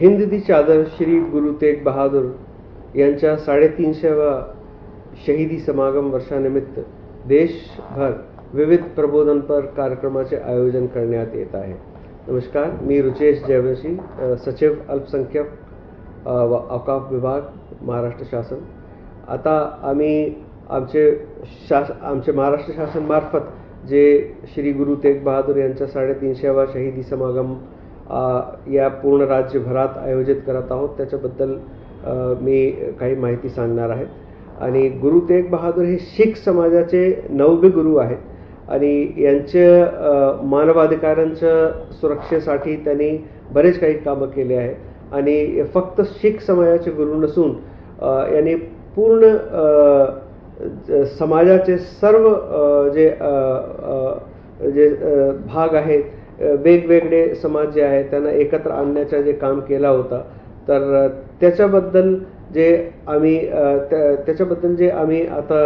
हिंद दी चादर श्री गुरु तेग बहादूर यांच्या साडेतीनशेव्या शहीदी समागम वर्षानिमित्त देशभर विविध प्रबोधनपर कार्यक्रमाचे आयोजन करण्यात येत आहे. नमस्कार मी रुचेश जयवंशी सचिव अल्पसंख्यक व अवकाफ विभाग महाराष्ट्र शासन. आता आम्ही आमचे शास आमचे महाराष्ट्र शासनमार्फत जे श्री गुरु तेग बहादूर यांच्या साडेतीनशेवा शहीदी समागम या पूर्ण राज्यभरात आयोजित करत आहोत. त्याच्याबद्दल मी काही माहिती सांगणार आहे. आणि गुरु तेग बहादूर हे शीख समाजाचे नववे गुरु आहेत. आणि यांच्या मानवाधिकारांच्या सुरक्षेसाठी त्यांनी बरेच काही कामं केले आहे. आणि फक्त शीख समाजाचे गुरु नसून यांनी पूर्ण समाजाचे सर्व जे जे भाग आहेत वेगवेगळे समाज जे आहेत त्यांना एकत्र आणण्याचा जे काम केला होता तर त्याच्याबद्दल जे आम्ही त्या- त्याच्याबद्दल जे आम्ही आता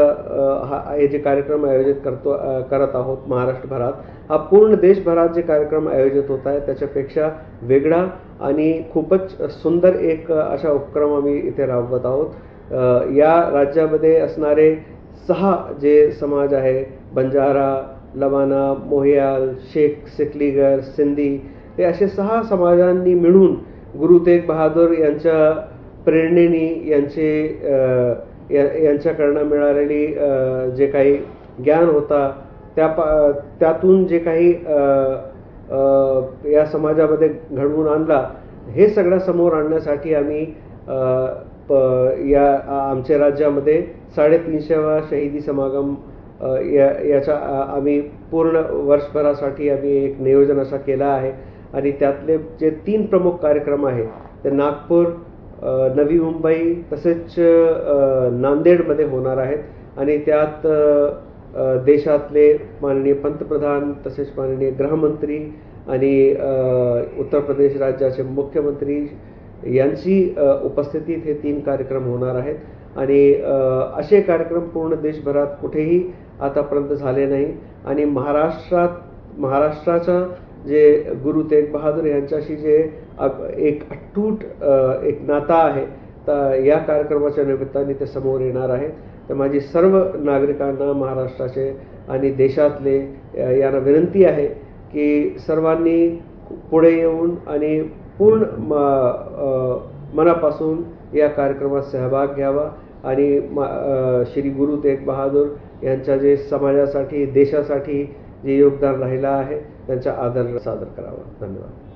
हा हे जे कार्यक्रम आयोजित करतो करत आहोत महाराष्ट्रभरात हा पूर्ण देशभरात जे कार्यक्रम आयोजित होत आहे त्याच्यापेक्षा वेगळा आणि खूपच सुंदर एक अशा उपक्रम आम्ही इथे राबवत आहोत. या राज्यामध्ये असणारे सहा जे समाज आहे बंजारा लवाना मोहियाल शेख सिकलीगर सिंधी हे असे सहा समाजांनी मिळून गुरु तेग बहादूर यांच्या प्रेरणेने यांचे या- यांच्याकडनं मिळालेली जे काही ज्ञान होता त्या पा त्यातून जे काही या समाजामध्ये घडवून आणला हे सगळं समोर आणण्यासाठी आम्ही प या आमच्या राज्यामध्ये साडेतीनशेवा शहीदी समागम या याचा आम्ही पूर्ण वर्षभरासाठी आम्ही एक नियोजन असा केला आहे. आणि त्यातले जे तीन प्रमुख कार्यक्रम आहे ते नागपूर नवी मुंबई तसेच नांदेडमध्ये होणार आहेत. आणि त्यात देशातले माननीय पंतप्रधान तसेच माननीय गृहमंत्री आणि उत्तर प्रदेश राज्याचे मुख्यमंत्री यांची उपस्थितीत हे तीन कार्यक्रम होणार आहेत. आणि असे कार्यक्रम पूर्ण देशभरात कुठेही आतापर्यंत झाले नाही. आणि महाराष्ट्रात महाराष्ट्राचा जे गुरु तेग बहादूर यांच्याशी जे एक अट्टूट एक नाता आहे तर या कार्यक्रमाच्या निमित्ताने ते समोर येणार आहे तर माझी सर्व नागरिकांना महाराष्ट्राचे आणि देशातले यांना विनंती आहे की सर्वांनी पुढे येऊन आणि पूर्ण म मनापासून या कार्यक्रमात सहभाग घ्यावा आणि मा श्री गुरु तेग बहादूर यांच्या जे समाजासाठी देशासाठी जे योगदान राहिलं आहे त्यांचा आदर सादर करावा. धन्यवाद.